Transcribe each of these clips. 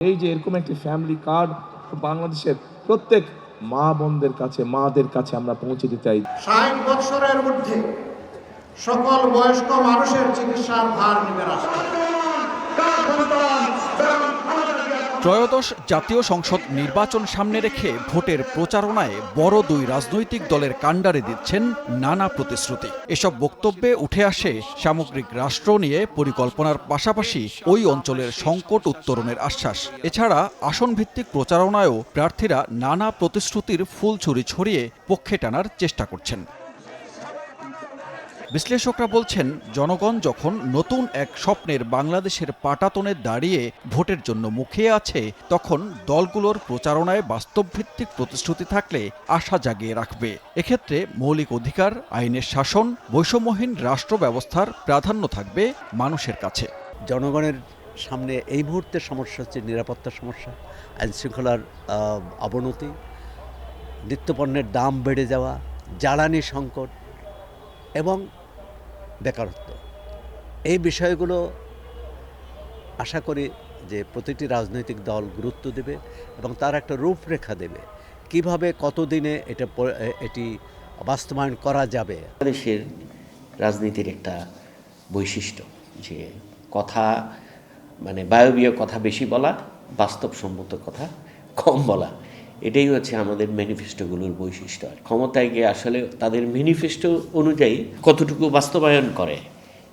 এই যে এরকম একটি ফ্যামিলি কার্ড বাংলাদেশের প্রত্যেক মা বোনদের কাছে, মাদের কাছে আমরা পৌঁছে দিতে চাই। ষাট বছরের ঊর্ধ্বে সকল বয়স্ক মানুষের চিকিৎসার ভার নিবে রাষ্ট্র। ত্রয়োদশ জাতীয় সংসদ নির্বাচন সামনে রেখে ভোটের প্রচারণায় বড় দুই রাজনৈতিক দলের কাণ্ডারে দিচ্ছেন নানা প্রতিশ্রুতি। এসব বক্তব্যে উঠে আসে সামগ্রিক রাষ্ট্র নিয়ে পরিকল্পনার পাশাপাশি ওই অঞ্চলের সংকট উত্তরণের আশ্বাস। এছাড়া আসনভিত্তিক প্রচারণায়ও প্রার্থীরা নানা প্রতিশ্রুতির ফুলছুরি ছড়িয়ে পক্ষে টানার চেষ্টা করছেন। বিশ্লেষকরা বলছেন, জনগণ যখন নতুন এক স্বপ্নের বাংলাদেশের পাটাতনে দাঁড়িয়ে ভোটের জন্য মুখে আছে, তখন দলগুলোর প্রচারণায় বাস্তবভিত্তিক প্রতিশ্রুতি থাকলে আশা জাগিয়ে রাখবে। এক্ষেত্রে মৌলিক অধিকার, আইনের শাসন, বৈষম্যহীন রাষ্ট্র ব্যবস্থার প্রাধান্য থাকবে মানুষের কাছে। জনগণের সামনে এই মুহূর্তের সমস্যা হচ্ছে নিরাপত্তার সমস্যা আইন শৃঙ্খলার অবনতি, নিত্যপণ্যের দাম বেড়ে যাওয়া, জ্বালানি সংকট এবং বেকারত্ব। এই বিষয়গুলো আশা করি যে প্রতিটি রাজনৈতিক দল গুরুত্ব দেবে এবং তার একটা রূপরেখা দেবে। কীভাবে কতদিনে এটা এটি বাস্তবায়ন করা যাবে? বাংলাদেশের রাজনীতির একটা বৈশিষ্ট্য যে কথা মানে বায়বীয় কথা বেশি বলা, বাস্তবসম্মত কথা কম বলা। এটাই হচ্ছে আমাদের ম্যানিফেস্টোগুলোর বৈশিষ্ট্য আর ক্ষমতায় গিয়ে আসলে তাদের ম্যানিফেস্টো অনুযায়ী কতটুকু বাস্তবায়ন করে,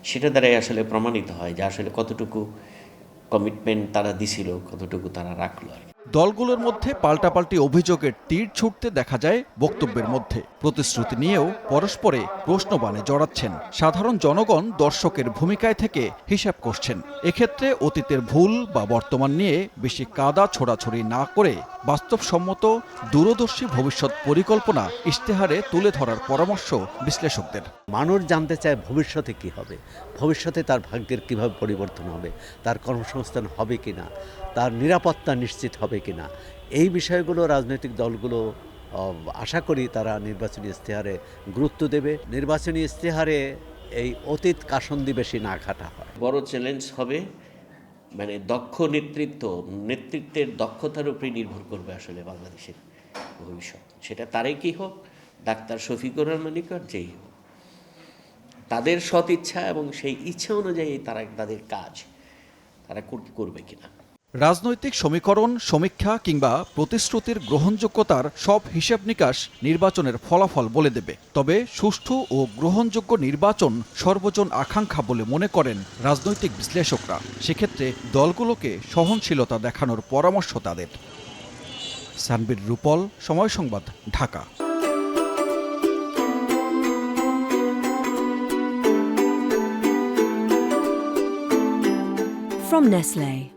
সেটা দ্বারাই আসলে প্রমাণিত হয় যে আসলে কতটুকু কমিটমেন্ট তারা দিছিল, কতটুকু তারা রাখল আর। দলগুলোর মধ্যে পাল্টাপাল্টি অভিযোগের তীর ছুটতে দেখা যায় বক্তব্যের মধ্যে। প্রতিশ্রুতি নিয়েও পরস্পরে প্রশ্নবাণে জড়াচ্ছেন। সাধারণ জনগণ দর্শকের ভূমিকায় থেকে হিসাব করছেন। এক্ষেত্রে অতীতের ভুল বা বর্তমান নিয়ে বেশি কাদা ছোড়াছড়ি না করে বাস্তবসম্মত, দূরদর্শী ভবিষ্যৎ পরিকল্পনা ইশতেহারে তুলে ধরার পরামর্শ বিশ্লেষকদের। মানুষ জানতে চায় ভবিষ্যতে কি হবে, ভবিষ্যতে তার ভাগ্যের কীভাবে পরিবর্তন হবে, তার কর্মসংস্থান হবে কি না তার নিরাপত্তা নিশ্চিত হবে কি না এই বিষয়গুলো রাজনৈতিক দলগুলো আশা করি তারা নির্বাচনী ইশতেহারে গুরুত্ব দেবে। নির্বাচনী ইশতেহারে এই অতীত কাসন্দি বেশি না ঘাটা হয়। বড় চ্যালেঞ্জ হবে মানে দক্ষ নেতৃত্ব, নেতৃত্বের দক্ষতার উপরে নির্ভর করবে আসলে বাংলাদেশের ভবিষ্যৎ। সেটা তারাই কি হোক, ডাক্তার শফিকুর রহমানিক আর যেই হোক। তাদের সৎ ইচ্ছা এবং সেই ইচ্ছা অনুযায়ী তারা, তাদের কাজ তারা করবে কিনা। রাজনৈতিক সমীকরণ, সমীক্ষা কিংবা প্রতিশ্রুতির গ্রহণযোগ্যতার সব হিসেব নিকাশ নির্বাচনের ফলাফল বলে দেবে। তবে সুষ্ঠু ও গ্রহণযোগ্য নির্বাচন সর্বজন আকাঙ্ক্ষা বলে মনে করেন রাজনৈতিক বিশ্লেষকরা। সেক্ষেত্রে দলগুলোকে সহনশীলতা দেখানোর পরামর্শ তাদের। সানবির রূপল, সময় সংবাদ, ঢাকা। From Nestle.